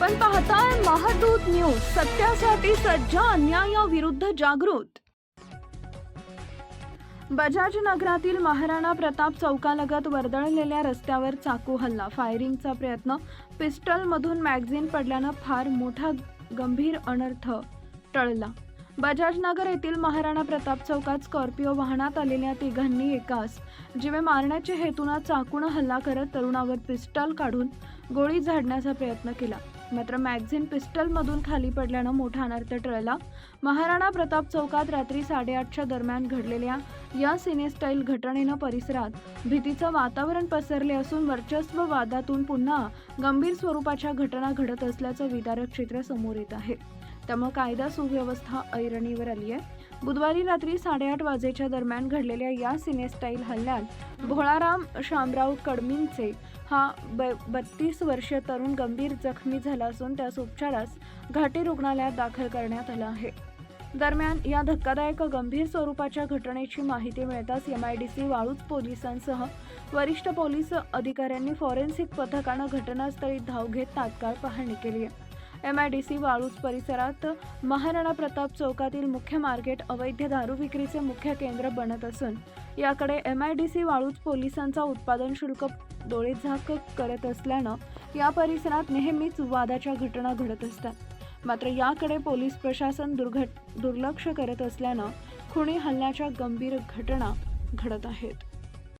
आपण पाहताय महादूत न्यूज सत्यासाठी सज्ज अन्यायाविरुद्ध जागृत. बजाज नगरातील महाराणा प्रताप चौकालगत वर्दळलेल्या रस्त्यावर चाकू हल्ला. फायरिंगचा प्रयत्न पिस्टलमधून मॅगझिन पडल्यानं फार मोठा गंभीर अनर्थ टळला. बजाजनगर येथील महाराणा प्रताप चौकात स्कॉर्पिओ वाहनात आलेल्या तिघांनी एकास जिवे मारण्याच्या हेतूनं चाकून हल्ला करत तरुणावर पिस्टल काढून गोळी झाडण्याचा प्रयत्न केला. मात्र मॅगझिन पिस्टलमधून खाली पडल्यानं मोठा अनर्थ टळला. महाराणा प्रताप चौकात रात्री साडेआठच्या दरम्यान घडलेल्या या सिनेस्टाईल घटनेनं परिसरात भीतीचं वातावरण पसरले असून वर्चस्व वादातून पुन्हा गंभीर स्वरूपाच्या घटना घडत असल्याचं विदारक चित्र समोर येत आहे. त्यामुळे कायदा सुव्यवस्था ऐरणीवर आली आहे बुधवारी रात्री साडेआठ वाजेच्या दरम्यान घडलेल्या या सिनेस्टाईल हल्ल्यात भोळाराम शामराव कडमींचे हा ब बत्तीस वर्षीय तरुण गंभीर जखमी झाला असून त्यास उपचारास घाटी रुग्णालयात दाखल करण्यात आलं आहे. दरम्यान या धक्कादायक गंभीर स्वरूपाच्या घटनेची माहिती मिळताच M I D C Waluj पोलिसांसह वरिष्ठ पोलीस अधिकाऱ्यांनी फॉरेन्सिक पथकानं घटनास्थळी धाव घेत तात्काळ पाहणी केली आहे. M I D C Waluj परिसरात महाराणा प्रताप चौकातील मुख्य मार्केट अवैध दारू विक्रीचे मुख्य केंद्र बनत असून याकडे M I D C Waluj पोलिसांचा उत्पादन शुल्क डोळेझाक करत असल्यानं या परिसरात नेहमीच वादाच्या घटना घडत असतात. मात्र याकडे पोलीस प्रशासन दुर्घट दुर्लक्ष करत असल्यानं खुणी हल्ल्याच्या गंभीर घटना घडत आहेत.